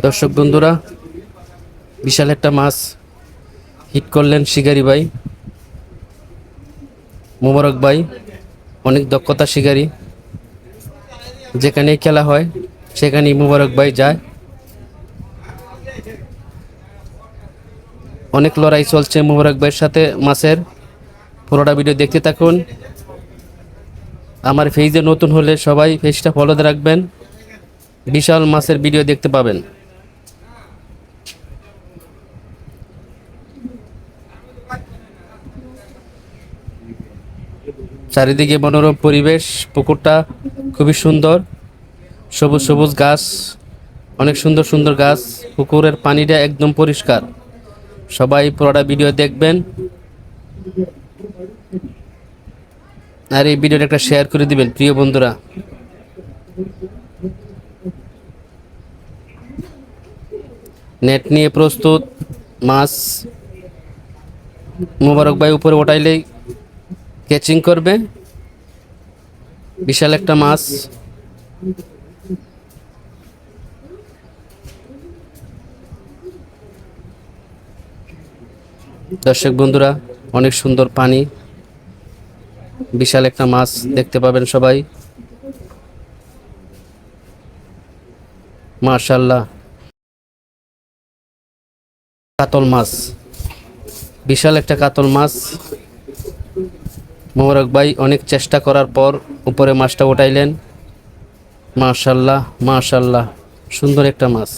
দর্শক বন্ধুরা, বিশাল একটা মাছ হিট করলেন শিকারি ভাই, মোবারক ভাই, অনেক দক্ষতা শিকারী। যেখানেই খেলা হয়, সেখানেই মোবারক ভাই যায়। অনেক লড়াই চলছে মোবারক ভাইয়ের সাথে মাছের। পুরোটা ভিডিও দেখতে থাকুন। আমার ফেজে নতুন হলে সবাই ফেজটা ফলোতে রাখবেন। বিশাল মাছের ভিডিও দেখতে পাবেন। চারিদিকে মনোরম পরিবেশ, পুকুরটা খুবই সুন্দর। সবুজ সবুজ গাছ, অনেক সুন্দর সুন্দর গাছ। পুকুরের পানিটা একদম পরিষ্কার। সবাই পুরোটা ভিডিও দেখবেন। আর এই ভিডিওটা একটা শেয়ার করে দিবেন, প্রিয় বন্ধুরা। নেট নিয়ে প্রস্তুত, মাছ, মোবারক ভাই উপরে ওঠাইলেই ক্যাচিং করবে। বিশাল একটা মাছ। দর্শক বন্ধুরা, অনেক সুন্দর পানি। বিশাল একটা মাছ দেখতে পাবেন সবাই। মার্শাল্লাহ কাতল মাছ। বিশাল একটা কাতল মাছ। মোবারক ভাই অনেক চেষ্টা করার পর উপরে মাছটা উঠাইলেন। মাশাল্লাহ মাশাল্লাহ সুন্দর একটা মাছ।